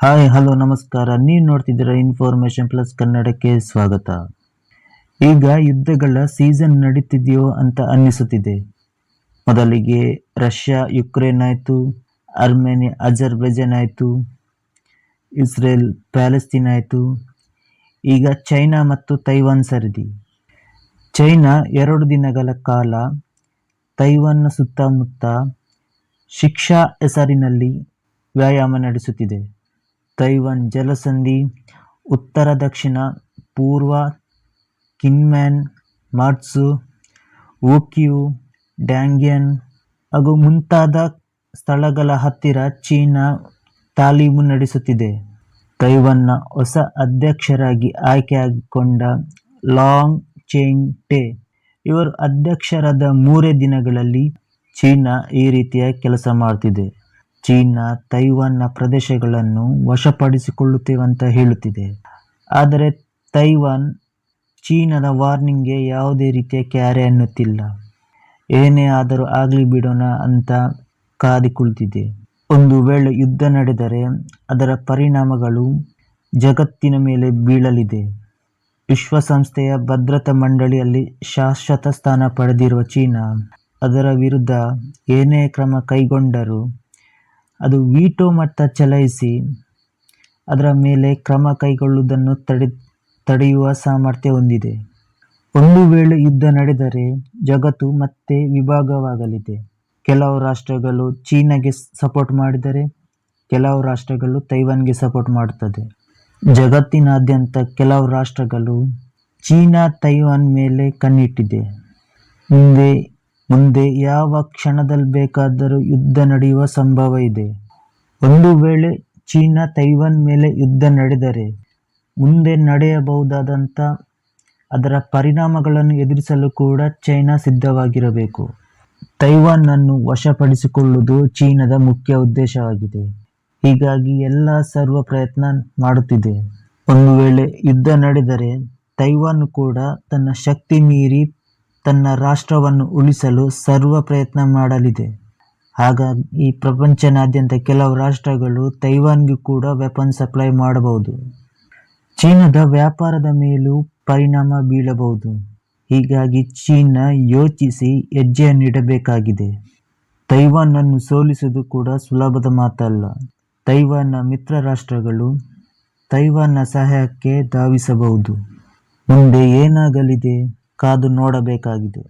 Hi hello ನಮಸ್ಕಾರ. ನೀವು ನೋಡ್ತಿದ್ದೀರಾ ಇನ್ಫಾರ್ಮೇಶನ್ ಪ್ಲಸ್ ಕನ್ನಡಕ್ಕೆ ಸ್ವಾಗತ. ಈಗ ಯುದ್ಧಗಳ ಸೀಸನ್ ನಡೀತಿದೆಯೋ ಅಂತ ಅನ್ನಿಸುತ್ತಿದೆ. ಮೊದಲಿಗೆ ರಷ್ಯಾ ಯುಕ್ರೇನ್ ಆಯಿತು ಅರ್ಮೇನಿಯಾ ಅಜರ್ಬೈಜಾನ್ ಆಯಿತು ಇಸ್ರೇಲ್ ಪ್ಯಾಲೆಸ್ತೀನ್ ಆಯಿತು, ಈಗ ಚೈನಾ ಮತ್ತು ತೈವಾನ್ ಸರಿದಿ. ಚೈನಾ ಎರಡು ದಿನಗಳ ಕಾಲ ತೈವಾನ್ನ ಸುತ್ತಮುತ್ತ ಶಿಕ್ಷಾ ಹೆಸರಿನಲ್ಲಿ ವ್ಯಾಯಾಮ ನಡೆಸುತ್ತಿದೆ. ತೈವಾನ್ ಜಲಸಂಧಿ, ಉತ್ತರ, ದಕ್ಷಿಣ, ಪೂರ್ವ, ಕಿನ್ಮ್ಯಾನ್ ಮಾಟ್ಸು ಓಕಿಯು ಡ್ಯಾಂಗ್ಯನ್ ಹಾಗೂ ಮುಂತಾದ ಸ್ಥಳಗಳ ಹತ್ತಿರ ಚೀನಾ ತಾಲೀಮು ನಡೆಸುತ್ತಿದೆ. ತೈವಾನ್ನ ಹೊಸ ಅಧ್ಯಕ್ಷರಾಗಿ ಆಯ್ಕೆಯಾಗಿಕೊಂಡ ಲಾಂಗ್ ಚೇಂಗ್ ಟೆ ಇವರು ಅಧ್ಯಕ್ಷರಾದ ಮೂರೇ ದಿನಗಳಲ್ಲಿ ಚೀನಾ ಈ ರೀತಿಯ ಕೆಲಸ ಮಾಡ್ತಿದೆ. ಚೀನಾ ತೈವಾನ್ನ ಪ್ರದೇಶಗಳನ್ನು ವಶಪಡಿಸಿಕೊಳ್ಳುತ್ತೇವೆ ಅಂತ ಹೇಳುತ್ತಿದೆ. ಆದರೆ ತೈವಾನ್ ಚೀನಾದ ವಾರ್ನಿಂಗ್ಗೆ ಯಾವುದೇ ರೀತಿಯ ಕ್ಯಾರೆ ಅನ್ನುತ್ತಿಲ್ಲ. ಏನೇ ಆದರೂ ಆಗಲಿ ಬಿಡೋಣ ಅಂತ ಕಾದಿ ಕುಳಿತಿದೆ ಒಂದು ವೇಳೆ ಯುದ್ಧ ನಡೆದರೆ ಅದರ ಪರಿಣಾಮಗಳು ಜಗತ್ತಿನ ಮೇಲೆ ಬೀಳಲಿದೆ. ವಿಶ್ವಸಂಸ್ಥೆಯ ಭದ್ರತಾ ಮಂಡಳಿಯಲ್ಲಿ ಶಾಶ್ವತ ಸ್ಥಾನ ಪಡೆದಿರುವ ಚೀನಾ ಅದರ ವಿರುದ್ಧ ಏನೇ ಕ್ರಮ ಕೈಗೊಂಡರೂ ಅದು ವೀಟೋ ಮಟ್ಟ ಚಲಾಯಿಸಿ ಅದರ ಮೇಲೆ ಕ್ರಮ ಕೈಗೊಳ್ಳುವುದನ್ನು ತಡೆ, ತಡೆಯುವ ಸಾಮರ್ಥ್ಯ ಹೊಂದಿದೆ. ಒಂದು ವೇಳೆ ಯುದ್ಧ ನಡೆದರೆ ಜಗತ್ತು ಮತ್ತೆ ವಿಭಾಗವಾಗಲಿದೆ. ಕೆಲವು ರಾಷ್ಟ್ರಗಳು ಚೀನಾಗೆ ಸಪೋರ್ಟ್ ಮಾಡಿದರೆ ಕೆಲವು ರಾಷ್ಟ್ರಗಳು ತೈವಾನ್ಗೆ ಸಪೋರ್ಟ್ ಮಾಡುತ್ತದೆ. ಜಗತ್ತಿನಾದ್ಯಂತ ಕೆಲವು ರಾಷ್ಟ್ರಗಳು ಚೀನಾ, ತೈವಾನ್ ಮೇಲೆ ಕಣ್ಣಿಟ್ಟಿದೆ. ಮುಂದೆ ಮುಂದೆ ಯಾವ ಕ್ಷಣದಲ್ಲಿ ಬೇಕಾದರೂ ಯುದ್ಧ ನಡೆಯುವ ಸಂಭವ ಇದೆ. ಒಂದು ವೇಳೆ ಚೀನಾ ತೈವಾನ್ ಮೇಲೆ ಯುದ್ಧ ನಡೆದರೆ ಮುಂದೆ ನಡೆಯಬಹುದಾದಂಥ ಅದರ ಪರಿಣಾಮಗಳನ್ನು ಎದುರಿಸಲು ಕೂಡ ಚೈನಾ ಸಿದ್ಧವಾಗಿರಬೇಕು. ತೈವಾನ್ನನ್ನು ವಶಪಡಿಸಿಕೊಳ್ಳುವುದು ಚೀನಾದ ಮುಖ್ಯ ಉದ್ದೇಶವಾಗಿದೆ. ಹೀಗಾಗಿ ಎಲ್ಲ ಸರ್ವ ಪ್ರಯತ್ನ ಮಾಡುತ್ತಿದೆ. ಒಂದು ವೇಳೆ ಯುದ್ಧ ನಡೆದರೆ ತೈವಾನ್ ಕೂಡ ತನ್ನ ಶಕ್ತಿ ಮೀರಿ ತನ್ನ ರಾಷ್ಟ್ರವನ್ನು ಉಳಿಸಲು ಸರ್ವ ಪ್ರಯತ್ನ ಮಾಡಲಿದೆ. ಹಾಗಾಗಿ ಈ ಪ್ರಪಂಚನಾದ್ಯಂತ ಕೆಲವು ರಾಷ್ಟ್ರಗಳು ತೈವಾನ್ಗೆ ಕೂಡ ವೆಪನ್ ಸಪ್ಲೈ ಮಾಡಬಹುದು. ಚೀನಾದ ವ್ಯಾಪಾರದ ಮೇಲೂ ಪರಿಣಾಮ ಬೀಳಬಹುದು. ಹೀಗಾಗಿ ಚೀನಾ ಯೋಚಿಸಿ ಹೆಜ್ಜೆಯನ್ನಿಡಬೇಕಾಗಿದೆ ತೈವಾನ್ನನ್ನು ಸೋಲಿಸುವುದು ಕೂಡ ಸುಲಭದ ಮಾತಲ್ಲ. ತೈವಾನ್ನ ಮಿತ್ರ ರಾಷ್ಟ್ರಗಳು ತೈವಾನ್ನ ಸಹಾಯಕ್ಕೆ ಧಾವಿಸಬಹುದು. ಮುಂದೆ ಏನಾಗಲಿದೆ? ಕಾದು ನೋಡಬೇಕಾಗಿದೆ.